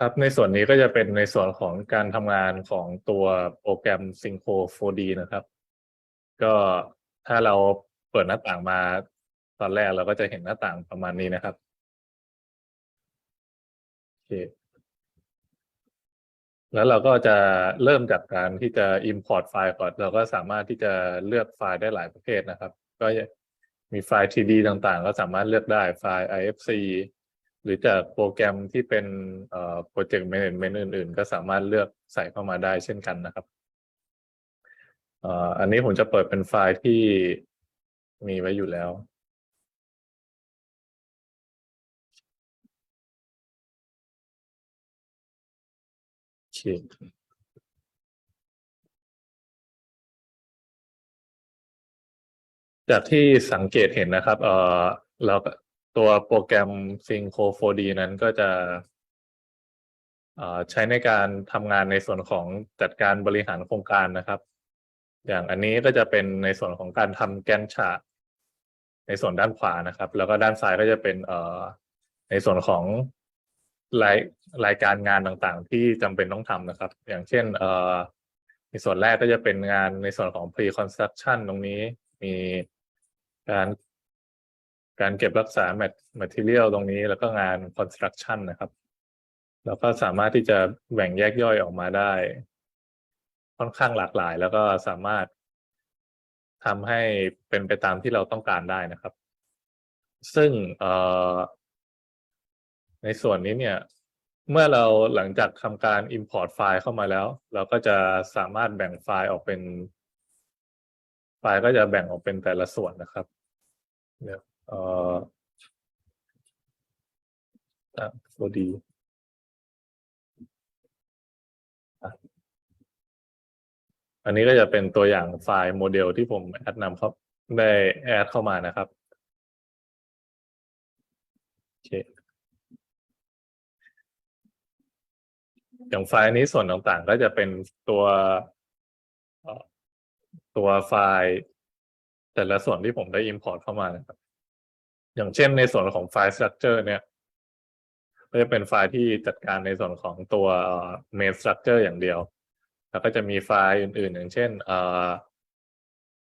ครับในส่วนนี้ก็จะเป็นในส่วนของการทำงานของตัวโปรแกรม Synco 4D นะครับ ก็ถ้าเราเปิดหน้าต่างมาตอนแรกเราก็จะเห็นหน้าต่างประมาณนี้นะครับโอเคแล้วเราก็จะเริ่มจากการที่จะ import ไฟล์ก่อน เราก็สามารถที่จะเลือกไฟล์ได้หลายประเภทนะครับ ก็มีไฟล์ 3D ต่างๆ ก็สามารถเลือกได้ไฟล์ IFC หรือจากโปรแกรมที่เป็นเอ่อ project management อื่น ๆ ก็สามารถเลือกใส่เข้ามาได้เช่นกันนะครับอันนี้ผมจะเปิดเป็นไฟล์ที่มีไว้อยู่แล้วโอเคจากที่สังเกตเห็นนะครับ เออเรา ตัวโปรแกรม Synco 4D นั้นก็จะใช้ในการทำงานในส่วนของจัดการบริหารโครงการนะครับ อย่างอันนี้ก็จะเป็นในส่วนของการทำแกนชาร์ตในส่วนด้านขวานะครับ แล้วก็ด้านซ้ายก็จะเป็นในส่วนของรายรายการงานต่างๆ ที่จำเป็นต้องทำนะครับ อย่างเช่นในส่วนแรกก็จะเป็นงานในส่วนของ pre construction ตรงนี้มีการ การเก็บรักษา material ตรงนี้ แล้วก็งาน construction นะครับ แล้วก็สามารถที่จะแบ่งแยกย่อยออกมาได้ ค่อนข้างหลากหลาย แล้วก็สามารถทำให้เป็นไปตามที่เราต้องการได้นะครับ ซึ่งในส่วนนี้เนี่ย เมื่อเราหลังจากทำการ import ไฟล์เข้ามาแล้ว เราก็จะสามารถแบ่งไฟล์ออกเป็น ไฟล์ก็จะแบ่งออกเป็นแต่ละส่วนนะครับเนี่ย อ่ออะ 4D อะอันนี้ก็จะเป็นตัวอย่างไฟล์โมเดลที่ผมแอดนำเข้าได้แอดเข้ามานะครับโอเคอย่างไฟล์นี้ส่วนต่างๆ ก็จะเป็นตัวตัวไฟล์ แต่ละส่วนที่ผมได้ import เข้ามานะครับ อย่างเช่นในส่วนของไฟล์ structure เนี่ยก็จะเป็นไฟล์ที่จัดการในส่วนของตัว main structure อย่างเดียว แล้วก็จะมีไฟล์อื่น ๆ อย่างเช่น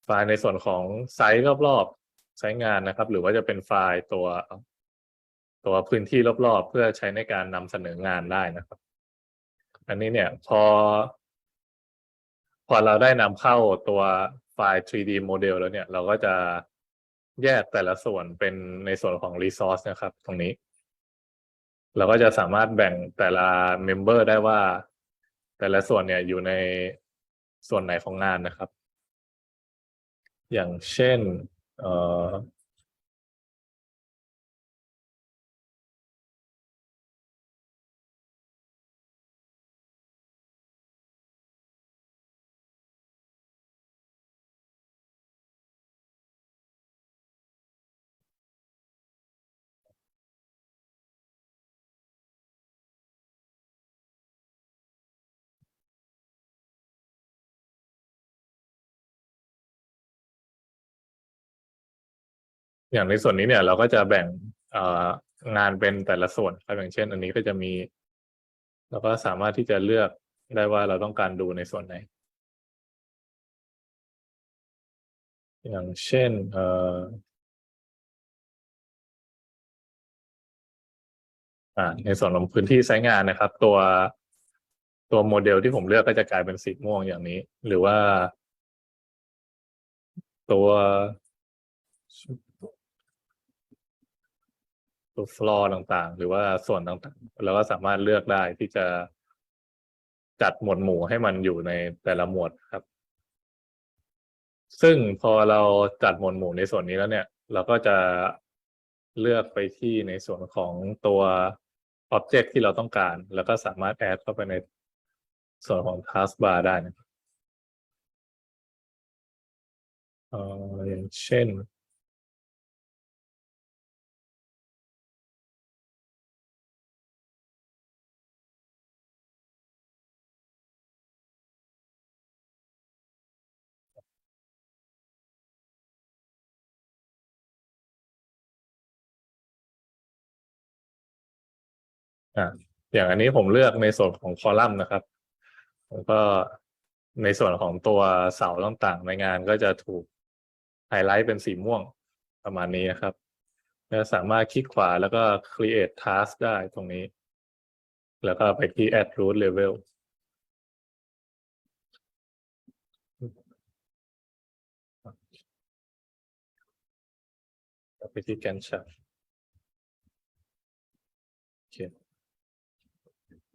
ไฟล์ในส่วนของไซต์รอบๆไซต์งานนะครับ หรือว่าจะเป็นไฟล์ตัวตัวพื้นที่รอบๆ เพื่อใช้ในการนำเสนองานได้นะครับ อันนี้เนี่ยพอ พอเราได้นำเข้าตัวไฟล์ 3D โมเดลแล้วเนี่ย เราก็จะ แยกแต่ละส่วนเป็นในส่วนของ resource นะครับ ตรงนี้ เราก็จะสามารถแบ่งแต่ละ member ได้ว่า แต่ละส่วนเนี่ยอยู่ในส่วนไหนของงานนะครับ อย่างเช่นเอ่อ อย่างในส่วนนี้เนี่ยเราก็จะแบ่งงานเป็นแต่ละส่วนครับอย่างเช่น อันนี้ก็จะมี เราก็สามารถที่จะเลือกได้ว่าเราต้องการดูในส่วนไหน อย่างเช่นเอ่อในส่วนของพื้นที่ใช้งานนะครับ ตัวตัวโมเดลที่ผมเลือกก็จะกลายเป็นสีม่วงอย่างนี้ หรือว่า ตัว ตัว ฟลอร์ต่างๆ หรือว่าส่วนต่างๆเราก็สามารถเลือกได้ที่จะจัดหมวดหมู่ให้มันอยู่ในแต่ละหมวดครับ ซึ่งพอเราจัดหมวดหมู่ในส่วนนี้แล้วเนี่ย เราก็จะเลือกไปที่ในส่วนของตัว Object ที่เราต้องการ แล้วก็สามารถแอดเข้าไปในส่วนของ Taskbar ได้นะครับเอออย่างเช่น อ่าอย่างอันนี้ผมเลือกในส่วนของคอลัมน์นะครับผมก็ในส่วนของตัวเสาต่างๆ ในงานก็จะถูกไฮไลท์เป็นสีม่วงประมาณนี้นะครับแล้วสามารถคลิกขวาแล้วก็ create task ได้ตรงนี้ แล้วก็ไปที่ add root level ไปที่ Gantt chart โ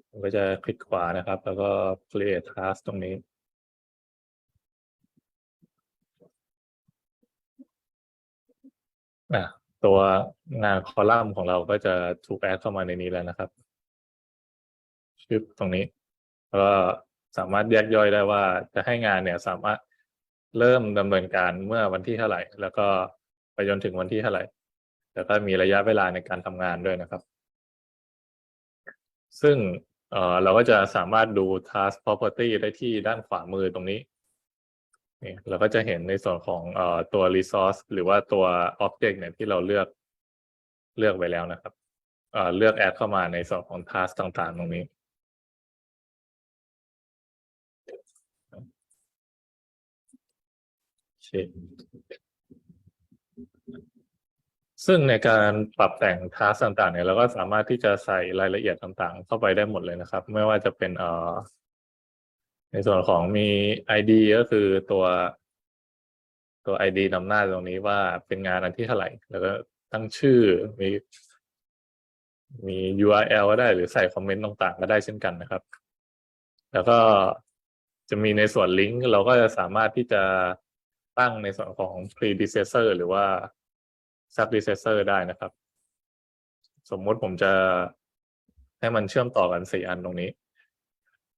ผมก็จะคลิกขวานะครับ แล้วก็ create task ตรงนี้ อะตัวงานคอลัมน์ของเราก็จะถูกแอดเข้ามาในนี้แล้วนะครับชึบตรงนี้ แล้วก็สามารถแยกย่อยได้ว่าจะให้งานเนี่ยสามารถเริ่มดำเนินการเมื่อวันที่เท่าไหร่ แล้วก็ไปจนถึงวันที่เท่าไหร่ แล้วก็มีระยะเวลาในการทำงานด้วยนะครับ ซึ่ง เอ่อเราก็จะสามารถดู task property ได้ที่ด้านขวามือตรงนี้นี่เราก็จะเห็นในส่วนของเอ่อตัว resource หรือว่าตัว object เนี่ยที่เราเลือกเลือกไว้แล้วนะครับเอ่อเลือก add เข้ามาในส่วนของ task ต่างๆ ตรงนี้โอเค ซึ่งในการปรับแต่ง task ต่างๆเนี่ยเราก็สามารถที่จะใส่รายละเอียดต่างๆ เข้าไปได้หมดเลยนะครับ ไม่ว่าจะเป็นเอ่อในส่วนของมี ID ก็คือตัวตัว ID นำหน้าตรงนี้ว่าเป็นงานอันที่เท่าไหร่ แล้วก็ตั้งชื่อมี มี URL ก็ได้หรือใส่คอมเมนต์ต่างๆ ก็ได้เช่นกันนะครับ แล้วก็จะมีในส่วนลิงก์เราก็จะสามารถที่จะตั้งในส่วนของ predecessor หรือว่า successor ได้นะครับ สมมติผมจะให้มันเชื่อมต่อกันสี่อันตรงนี้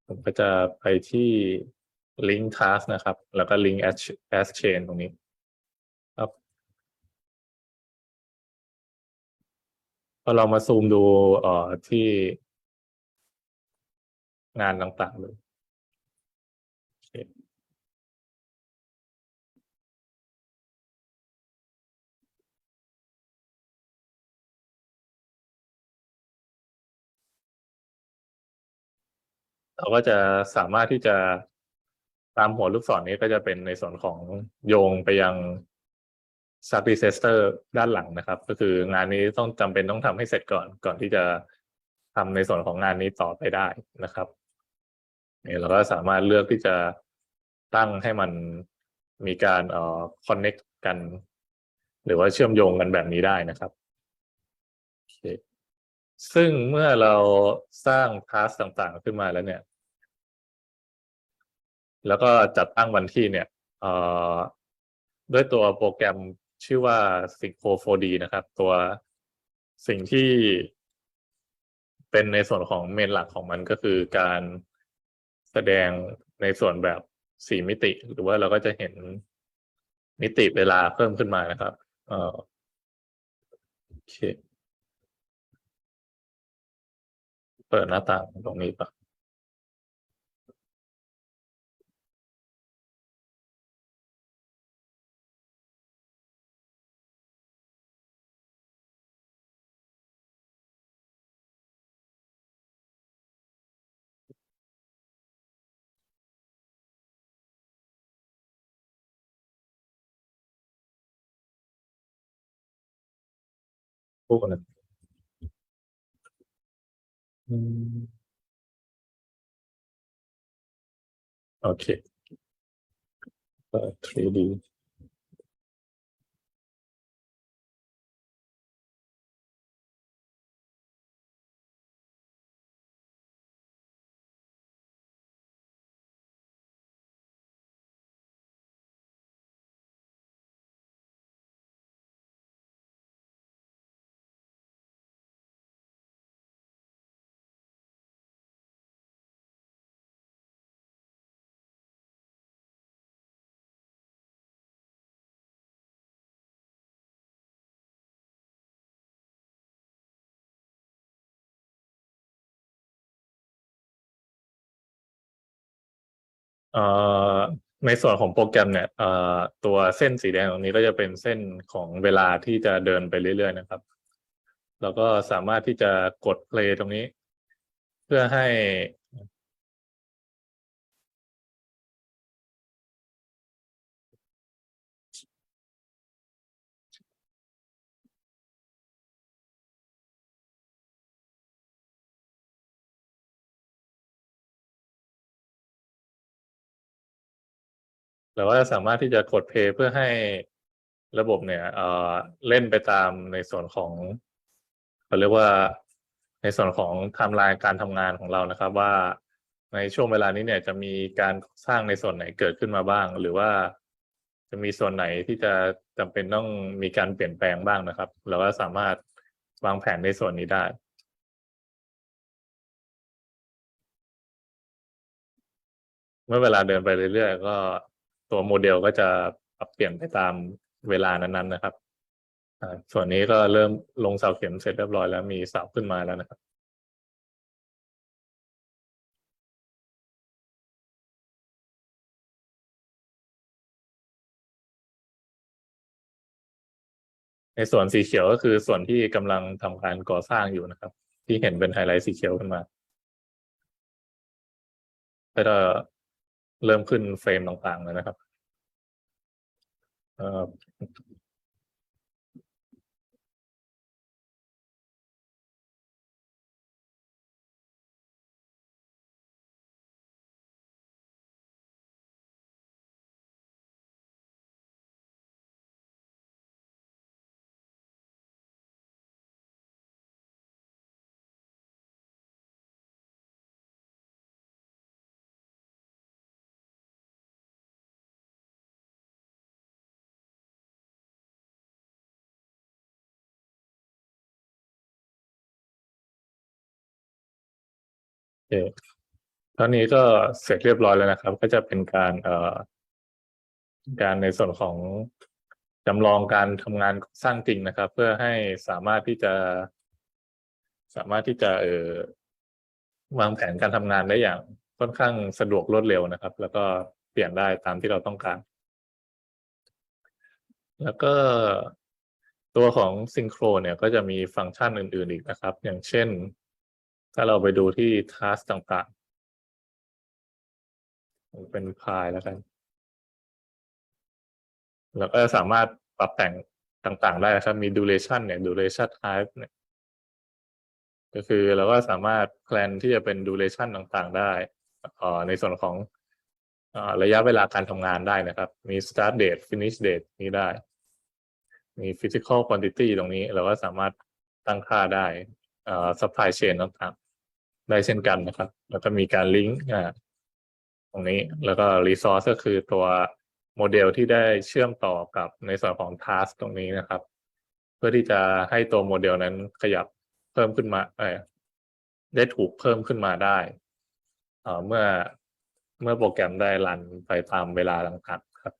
ผมก็จะไปที่ link task นะครับ แล้วก็ link as as chain ตรงนี้ครับพอเรามาซูมดูเอ่อที่งานต่างๆเลย เราก็จะสามารถที่จะตามหัวลูกศรนี้ก็จะเป็นในส่วนของโยงไปยัง successor ด้านหลังนะครับ ก็คืองานนี้ต้องจำเป็นต้องทำให้เสร็จก่อน ก่อนที่จะทำในส่วนของงานนี้ต่อไปได้นะครับเนี่ยเราก็สามารถเลือกที่จะตั้งให้มันมีการเอ่อ connect กัน หรือว่าเชื่อมโยงกันแบบนี้ได้นะครับโอเคซึ่งเมื่อเราสร้าง task ต่างๆ ขึ้นมาแล้วเนี่ย แล้วก็จัดตั้งวันที่เนี่ยด้วยตัวโปรแกรมชื่อว่า Synco 4D นะครับ ตัวสิ่งที่เป็นในส่วนของเมนหลักของมันก็คือการแสดงในส่วนแบบสี่มิติ หรือว่าเราก็จะเห็นมิติเวลาเพิ่มขึ้นมานะครับเออโอเค เปิดหน้าต่างตรงนี้ปะ Mm. Okay. Uh, 3D ในส่วนของโปรแกรมเนี่ยตัวเส้นสีแดงตรงนี้ก็จะเป็นเส้นของเวลาที่จะเดินไปเรื่อยๆนะครับ แล้วก็สามารถที่จะกดเพลย์ตรงนี้ เพื่อให้ เราก็จะสามารถที่จะกดเพย์เพื่อให้ระบบเนี่ยเเล่นไปตามในส่วนของเขาเรียกว่าในส่วนของไทม์ไลน์การทำงานของเรานะครับ ว่าในช่วงเวลานี้เนี่ยจะมีการสร้างในส่วนไหนเกิดขึ้นมาบ้าง หรือว่าจะมีส่วนไหนที่จะจำเป็นต้องมีการเปลี่ยนแปลงบ้างนะครับ เราก็สามารถวางแผนในส่วนนี้ได้ เมื่อเวลาเดินไปเรื่อยๆก็ ตัวโมเดลก็จะปรับเปลี่ยนไปตามเวลานั้นๆนะครับส่วนนี้ก็เริ่มลงเสาเข็มเสร็จเรียบร้อยแล้วมีเสาขึ้นมาแล้วนะครับในส่วนสีเขียวก็คือส่วนที่กำลังทำการก่อสร้างอยู่นะครับ ที่เห็นเป็นไฮไลท์สีเขียวขึ้นมาก็จะ เริ่มขึ้นเฟรมต่างๆแล้วนะครับ คตอนนี้ก็เสร็จเรียบร้อยแล้วนะครับ ก็จะเป็นการเอ่อการในส่วนของจำลองการทำงานสร้างจริงนะครับ เพื่อให้สามารถที่จะ สามารถที่จะเออวางแผนการทำงานได้อย่างค่อนข้างสะดวกรวดเร็วนะครับ แล้วก็เปลี่ยนได้ตามที่เราต้องการ แล้วก็ตัวของซิงโครเนี่ยก็จะมีฟังก์ชันอื่น ๆ อีกนะครับ อย่างเช่น ถ้าเราไปดูที่ทัสต่างๆ เป็นพายแล้วกัน แล้วก็สามารถปรับแต่งต่างๆ ได้นะครับ มี duration เนี่ย duration type เนี่ย ก็คือเราก็สามารถแพลนที่จะเป็น duration ต่างๆ ได้ในส่วนของอระยะเวลาการทำงานได้นะครับ มี start date finish date นี้ได้ มี physical quantity ตรงนี้ เราก็สามารถตั้งค่าได้ เอ่อ supply chain ต่างๆ ได้เช่นกันนะครับ แล้วก็มีการลิงก์อ่าตรงนี้แล้วก็ resource ก็คือตัวโมเดลที่ได้เชื่อมต่อกับในส่วนของ task ตรงนี้นะครับ เพื่อที่จะให้ตัวโมเดลนั้นขยับเพิ่มขึ้นมาได้ถูกเพิ่มขึ้นมาได้เอ่อเมื่อเมื่อโปรแกรมได้รันไปตามเวลาต่างๆครับ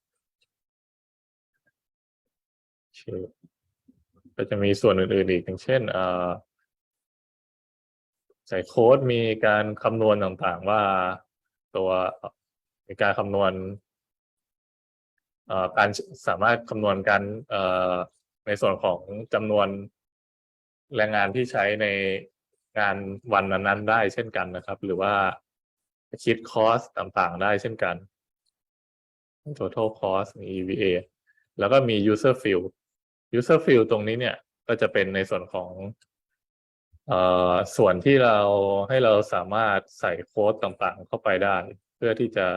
ก็จะมีส่วนอื่นๆอีกอย่างเช่นเอ่อ ใส่โค้ดมีการคำนวณต่างๆ ว่าตัวมีการคำนวณการสามารถคำนวณการในส่วนของจำนวนแรงงานที่ใช้ในงานวันนั้นๆได้เช่นกันนะครับ หรือว่าคิดคอสต่างๆ ได้เช่นกัน total cost มี EVA แล้วก็มี user field user field ตรงนี้เนี่ย ก็จะเป็นในส่วนของ ส่วนที่เราให้เราสามารถใส่โค้ดต่างๆ เข้าไปได้ เพื่อที่จะ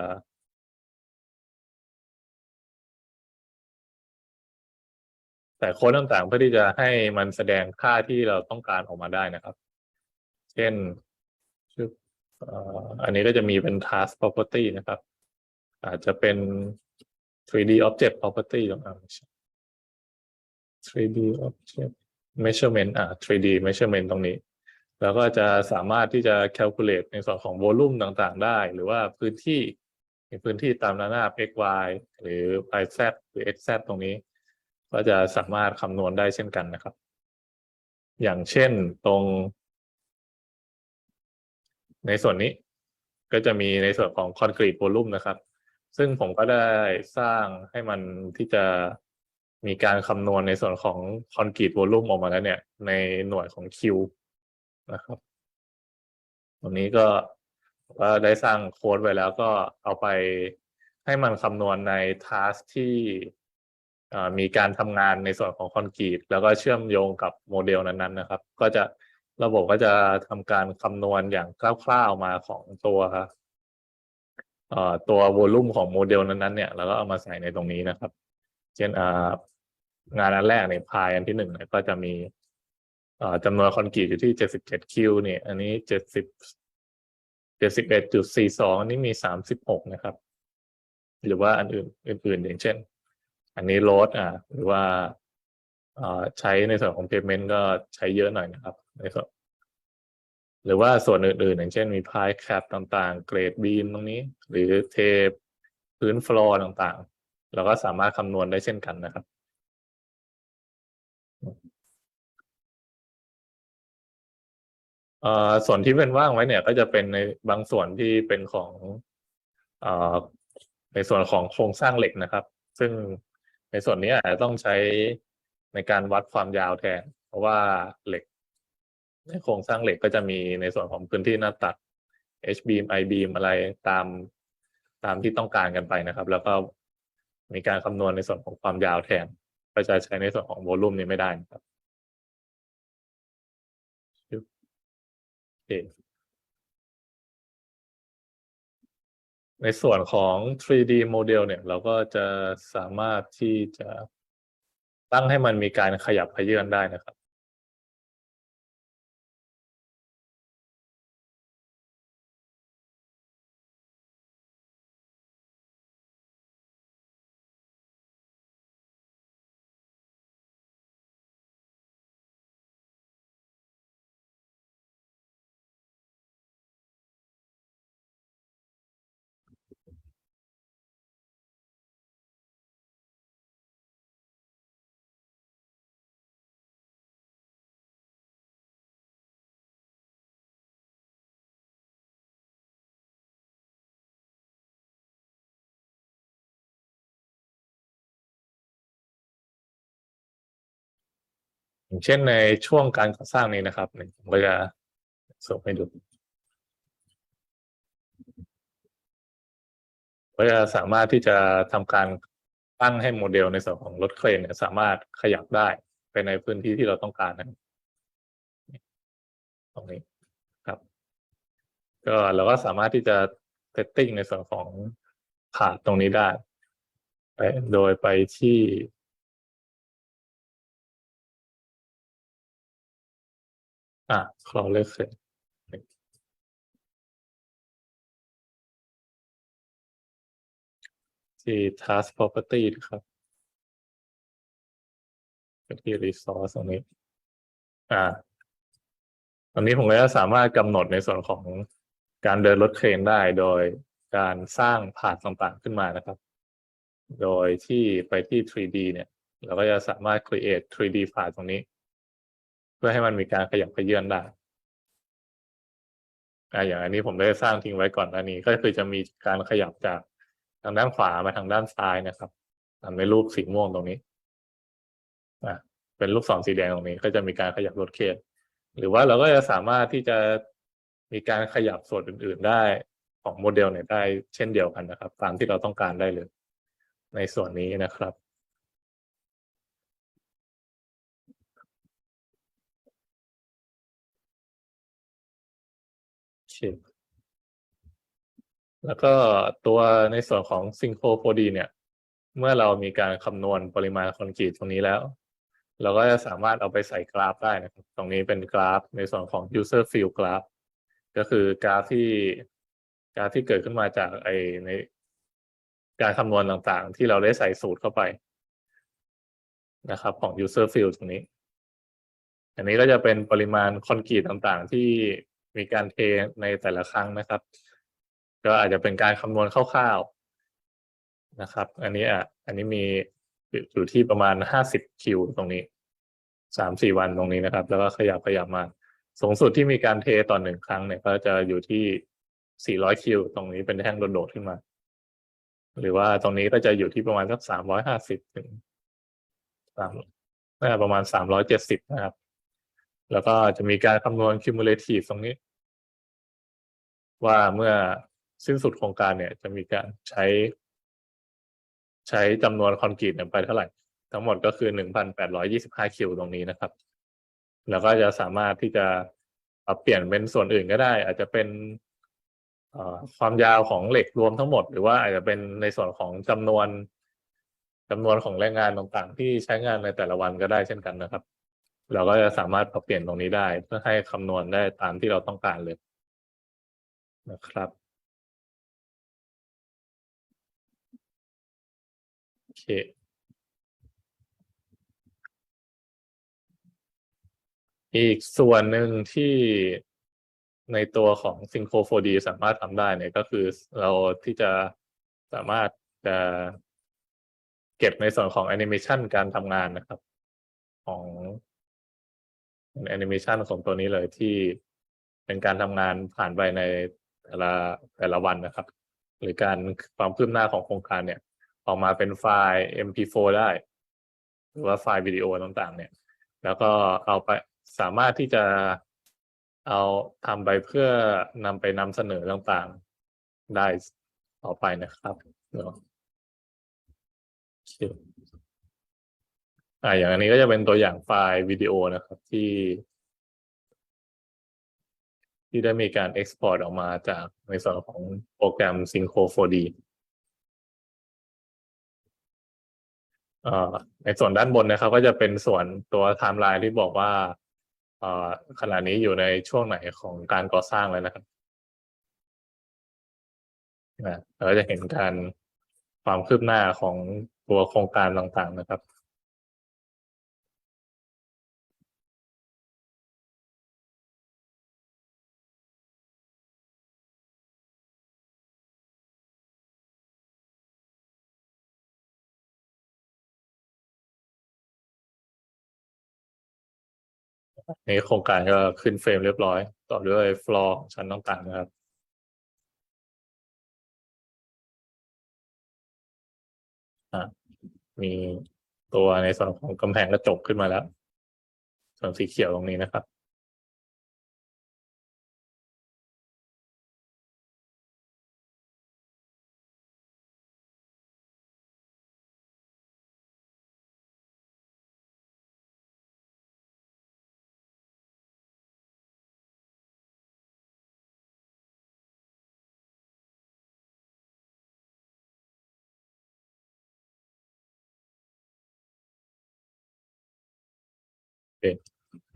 ใส่โค้ดต่างๆ เพื่อที่จะให้มันแสดงค่าที่เราต้องการออกมาได้นะครับ เช่นชื่ออ,อันนี้ก็จะมีเป็น task property นะครับ อาจจะเป็น 3D object property ตรงนั้น 3D object measurement อ่า 3D measurement ตรงนี้ แล้วก็จะสามารถที่จะ calculate ในส่วนของ volume ต่างๆ ได้ หรือว่าพื้นที่ในพื้นที่ตามระนาบ x y หรือ y z หรือ x z ตรงนี้ ก็จะสามารถคำนวณได้เช่นกันนะครับ อย่างเช่นตรง ในส่วนนี้ก็จะมีในส่วนของ concrete volume นะครับ ซึ่งผมก็ได้สร้างให้มันที่จะ มีการคำนวณในส่วนของ concrete volume ออกมาแล้วเนี่ย ในหน่วยของ Q นะครับตรงนี้ก็ก็ได้สร้างโค้ดไว้แล้วก็เอาไปให้มันคำนวณในทัสที่มีการทำงานในส่วนของคอนกรีตแล้วก็เชื่อมโยงกับโมเดลนั้นๆนะครับ ก็จะระบบก็จะทำการคำนวณอย่างคร่าวๆมาของตัวอ่อตัววอลลุ่มของโมเดลนั้นๆเนี่ยแล้วก็เอามาใส่ในตรงนี้นะครับ เช่นอ่า งานอันแรกเนี่ยพายอันที่หนึ่งเนี่ยก็จะมีจำนวนคอนกรีตอยู่ที่เจ็ดสิบเจ็ดคิวเนี่ย อันนี้เจ็ดสิบเจ็ดสิบเอ็ดจุดสี่สองอันนี้มีสามสิบหกนะครับ หรือว่าอันอื่นอื่น ๆ อย่างเช่น อันนี้โหลดอ่าหรือว่าใช้ในส่วนของ payment ก็ใช้เยอะหน่อยนะครับในส่วนหรือว่าส่วนอื่นๆ อย่างเช่นมีพายแคปต่างๆ เกรดบีมตรงนี้ หรือเทปพื้นฟลอร์ต่างๆ เราก็สามารถคำนวณได้เช่นกันนะครับ ส่วนที่เป็นว่างไว้เนี่ย ก็จะเป็นในบางส่วนที่เป็นของอในส่วนของโครงสร้างเหล็กนะครับ ซึ่งในส่วนนี้อาจจะต้องใช้ในการวัดความยาวแทน เพราะว่าเหล็ก ในโครงสร้างเหล็กก็จะมีในส่วนของพื้นที่หน้าตัด H beam I beam อะไรตามตามที่ต้องการกันไปนะครับ แล้วก็มีการคำนวณในส่วนของความยาวแทน ก็จะใช้ในส่วนของโวลูมนี้ไม่ได้นะครับในส่วนของ 3D โมเดลเนี่ย เราก็จะสามารถที่จะตั้งให้มันมีการขยับเขยื้อนได้นะครับ อย่างเช่นในช่วงการก่อสร้างนี้นะครับผมก็จะส่งให้ดูก็จะสามารถที่จะทำการตั้งให้โมเดลในส่วนของรถเครนเนี่ยสามารถขยับได้ไปในพื้นที่ที่เราต้องการนะตรงนี้ครับ ก็เราก็สามารถที่จะเซตติ้งในส่วนของผ่าตรงนี้ได้ไปโดยไปที่ อะคลอเลสที่ task property นะครับไปที่ resource ตรงนี้ อ่า ตอนนี้ผมก็จะสามารถกำหนดในส่วนของการเดินรถเครนได้โดยการสร้างผ่านต่างๆขึ้นมานะครับ โดยที่ไปที่ 3D เนี่ย เราก็จะสามารถ create 3D ผ่านตรงนี้ พื่อให้มันมีการขยับเขยื่อนได้อ่าอย่างอันนี้ผมได้สร้างทิ้งไว้ก่อนอันนี้ ก็คือจะมีการขยับจากทางด้านขวามาทางด้านซ้ายนะครับทำในรูปสีม่วงตรงนี้อะเป็นลูกศรสีแดงตรงนี้ ก็จะมีการขยับรถเครนหรือว่าเราก็จะสามารถที่จะมีการขยับส่วนอื่น ๆได้ของโมเดลเนี่ยได้เช่นเดียวกันนะครับ ตามที่เราต้องการได้เลย ในส่วนนี้นะครับ โอเคแล้วก็ตัวในส่วนของ Synchro 4D เนี่ย เมื่อเรามีการคำนวณปริมาณคอนกรีตตรงนี้แล้ว เราก็จะสามารถเอาไปใส่กราฟได้นะครับ ตรงนี้เป็นกราฟในส่วนของ user field graph ก็คือกราฟที่กราฟที่เกิดขึ้นมาจากไอในการคำนวณต่างๆ ที่เราได้ใส่สูตรเข้าไปนะครับ ของ user field ตรงนี้ อันนี้ก็จะเป็นปริมาณคอนกรีตต่างๆ ที่ มีการเทในแต่ละครั้งนะครับ ก็อาจจะเป็นการคำนวณคร่าวๆนะครับ อันนี้อะอันนี้มีอยู่ที่ประมาณห้าสิบคิวตรงนี้สามสี่วันตรงนี้นะครับ แล้วก็ขยับขยับมา สูงสุดที่มีการเทต่อหนึ่งครั้งเนี่ยก็จะอยู่ที่สี่ร้อยคิวตรงนี้เป็นแท่งโดดๆขึ้นมา หรือว่าตรงนี้ก็จะอยู่ที่ประมาณสักสามร้อยห้าสิบถึงสามน่าประมาณสามร้อยเจ็ดสิบนะครับ แล้วก็จะมีการคำนวณ cumulative ตรงนี้ ว่าเมื่อสิ้นสุดโครงการเนี่ย จะมีการใช้ ใช้จำนวนคอนกรีตไปเท่าไหร่ ทั้งหมดก็คือหนึ่งพันแปดร้อยี่สิบห้าคิวตรงนี้นะครับ แล้วก็จะสามารถที่จะปรับเปลี่ยนเป็นส่วนอื่นก็ได้ อาจจะเป็นความยาวของเหล็กรวมทั้งหมด หรือว่าอาจจะเป็นในส่วนของจำนวนจำนวนของแรงงานต่างๆ ที่ใช้งานในแต่ละวันก็ได้เช่นกันนะครับ เราก็จะสามารถปรับเปลี่ยนตรงนี้ได้ เพื่อให้คำนวณได้ตามที่เราต้องการเลยนะครับโอเคอีกส่วนหนึ่งที่ในตัวของ s y n c h r 4D สามารถทำได้เนี่ยก็คือเราที่จะสามารถจะเก็บในส่วนของแอนิเมชันการทำงานนะครับ ของ แอนิเมชันของตัวนี้เลยที่เป็นการทำงานผ่านไปในแต่ละแต่ละวันนะครับ หรือการความคืบหน้าของโครงการเนี่ย ออกมาเป็นไฟล์ MP4 ได้ หรือว่าไฟล์วิดีโอต่างๆ เนี่ย แล้วก็เอาไปสามารถที่จะเอาทำไปเพื่อนำไปนำเสนอต่างๆได้ต่อไปนะครับเนาะ อ่าอย่างอันนี้ก็จะเป็นตัวอย่างไฟล์วิดีโอนะครับที่ ที่ได้มีการ Export อร์ตออกมาจากในส่วนของโปรแกรม Synco 4D อ่อในส่วนด้านบนนะครับ ก็จะเป็นส่วนตัวไทม์ไลน์ที่บอกว่าอ่อขณะนี้อยู่ในช่วงไหนของการก่อสร้างแล้วนะครับนะเราจะเห็นการความคืบหน้าของตัวโครงการต่างๆนะครับ นี่โครงการก็ขึ้นเฟรมเรียบร้อย ต่อด้วยฟลอร์ชั้นต่างๆนะครับมีตัวในส่วนของกำแพงกระจกขึ้นมาแล้ว ส่วนสีเขียวตรงนี้นะครับ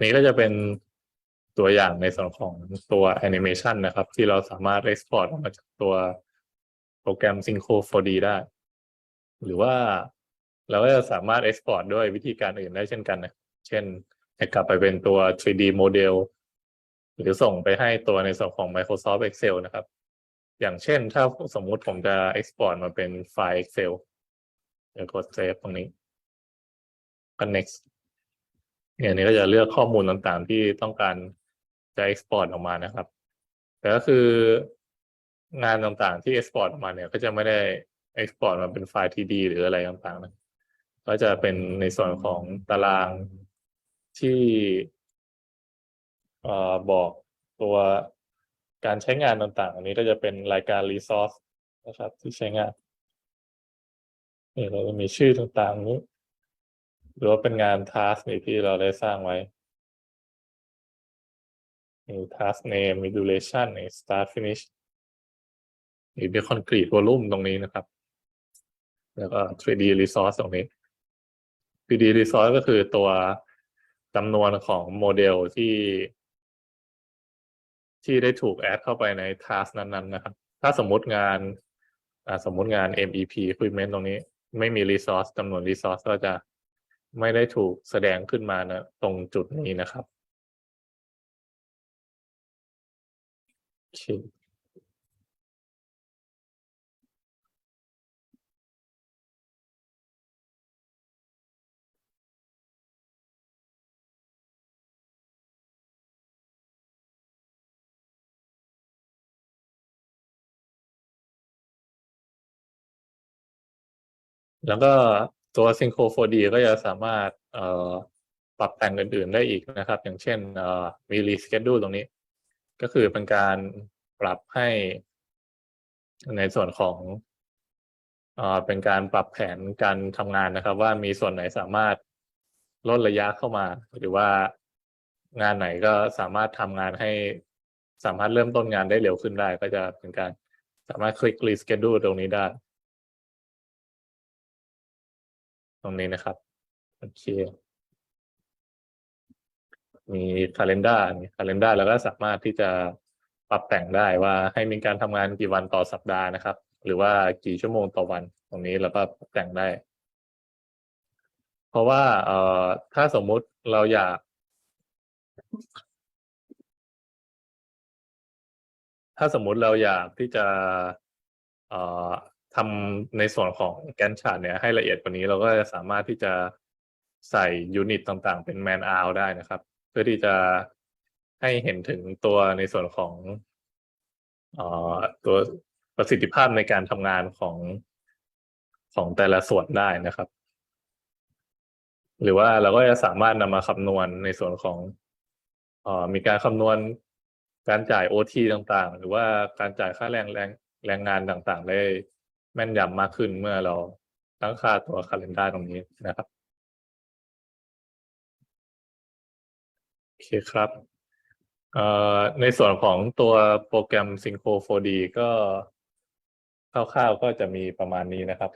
นี่ก็จะเป็นตัวอย่างในส่วนของตัวแอนิเมชันนะครับ ที่เราสามารถ Export ออกมาจากตัวโปรแกรม Synchro 4D ได้ หรือว่าเราก็จะสามารถ Export ด้วยวิธีการอื่นได้เช่นกันนะเช่นกลับไปเป็นตัว 3D โมเดลหรือส่งไปให้ตัวในส่วนของ Microsoft Excel นะครับ อย่างเช่นถ้าสมมุติผมจะ Export มาเป็นไฟล์ Excel เดี๋ยวกด Save ตรงนี้ก็ next เนี่ยนี่ก็จะเลือกข้อมูลต่างๆ ที่ต้องการจะ export ออกมานะครับ แต่ก็คืองานต่างๆที่ export ออกมาเนี่ย ก็จะไม่ได้ export มาเป็นไฟล์ TD หรืออะไรต่างๆนะก็จะเป็นในส่วนของตารางที่บอกตัวการใช้งานต่างๆ อันนี้ก็จะเป็นรายการ resource นะครับที่ใช้งานนี่เราจะมีชื่อต่างๆนี้ หรือว่าเป็นงาน task นี่ที่เราได้สร้างไว้มี task name มี duration มี start finish มีเป็น concrete volume ตรงนี้นะครับ แล้วก็ 3D resource ตรงนี้ 3D resource ก็คือตัวจำนวนของโมเดลที่ ที่ได้ถูกแอดเข้าไปใน task นั้นๆ นะครับ ถ้าสมมติงานสมมติงาน MEP equipment ตรงนี้ ไม่มี resource จำนวน resource ก็จะ ไม่ได้ถูกแสดงขึ้นมานะตรงจุดนี้นะครับโอเคแล้วก็ ตัว Synchro 4D ก็จะสามารถปรับแต่งอื่น ๆ ได้อีกนะครับ อย่างเช่นมี reschedule ตรงนี้ ก็คือเป็นการปรับให้ในส่วนของเอ่อเป็นการปรับแผนการทำงานนะครับ ว่ามีส่วนไหนสามารถลดระยะเข้ามา หรือว่างานไหนก็สามารถทำงานให้สามารถเริ่มต้นงานได้เร็วขึ้นได้ ก็จะเป็นการสามารถคลิก reschedule ตรงนี้ได้ ตรงนี้นะครับ โอเค มี calendar มี calendar แล้วก็สามารถที่จะปรับแต่งได้ว่าให้มีการทำงานกี่วันต่อสัปดาห์นะครับ หรือว่ากี่ชั่วโมงต่อวัน ตรงนี้เราก็ปรับแต่งได้ เพราะว่าเอ่อถ้าสมมุติเราอยาก ถ้าสมมุติเราอยากที่จะเอ่อ ทำในส่วนของแกนชาร์ตเนี่ยให้ละเอียดกว่านี้เราก็จะสามารถที่จะใส่ยูนิตต่างๆ เป็นแมนอาได้นะครับ เพื่อที่จะให้เห็นถึงตัวในส่วนของอ่อตัวประสิทธิภาพในการทำงานของของแต่ละส่วนได้นะครับ หรือว่าเราก็จะสามารถนำมาคำนวณในส่วนของอ่อมีการคำนวณการจ่ายโอทีต่างๆ หรือว่าการจ่ายค่าแรงแรงแรงงานต่างๆ ได้ แม่นยำมากขึ้นเมื่อเราตั้งค่าตัวคาล endar ตรงนี้นะครับโอเคครับในส่วนของตัวโปรแกรม Synco 4D ก็คร่าวๆก็จะมีประมาณนี้นะครับ